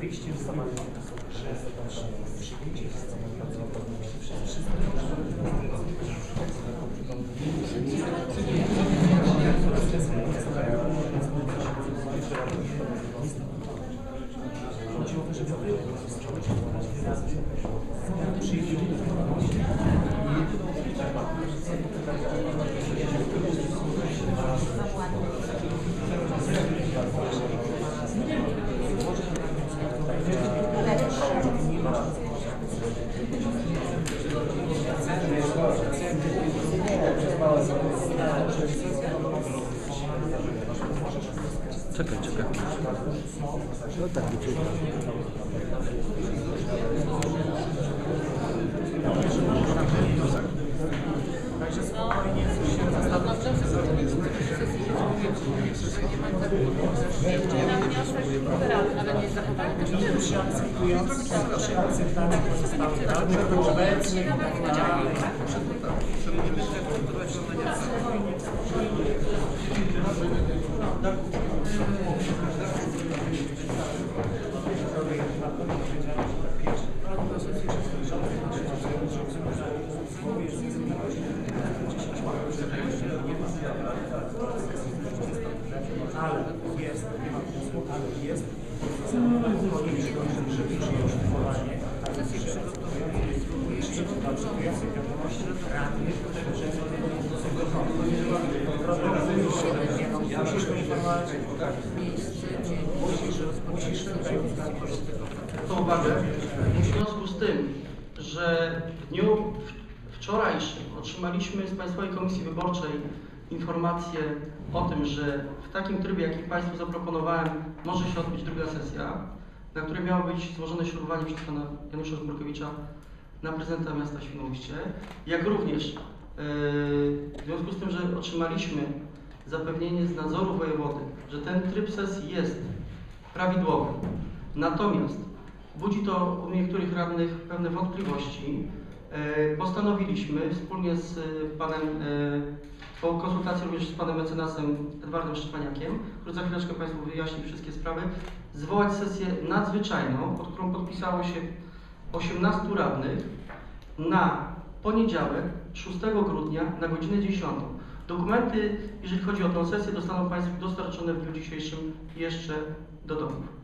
Wyjście z samolotu są przyjęcie z samolotu Chodziło o to, żeby przyjdzie Czekaj, czekaj. No tak, uciekam. Także spokojnie się zastanówcie. Ale jest, nie ma pomysłu, ale jest konieczność, żeby przyjąć powołanie, a więc jeszcze oczekujących wiadomości radnych, że musisz musisz. W związku z tym, że w dniu wczorajszym otrzymaliśmy z Państwowej Komisji Wyborczej informację o tym, że w takim trybie, jaki Państwu zaproponowałem, może się odbyć druga sesja, na której miało być złożone ślubowanie przez Pana Janusza Zburkowicza na prezydenta miasta Świnoujście, jak również yy, w związku z tym, że otrzymaliśmy zapewnienie z nadzoru wojewody, że ten tryb sesji jest prawidłowy, natomiast budzi to u niektórych radnych pewne wątpliwości. E, Postanowiliśmy wspólnie z e, panem, e, po konsultacji również z panem mecenasem Edwardem Szczepaniakiem, który za chwileczkę Państwu wyjaśni wszystkie sprawy, zwołać sesję nadzwyczajną, pod którą podpisało się 18 radnych na poniedziałek 6 grudnia na godzinę 10. Dokumenty, jeżeli chodzi o tę sesję, dostaną Państwo dostarczone w dniu dzisiejszym jeszcze do domów.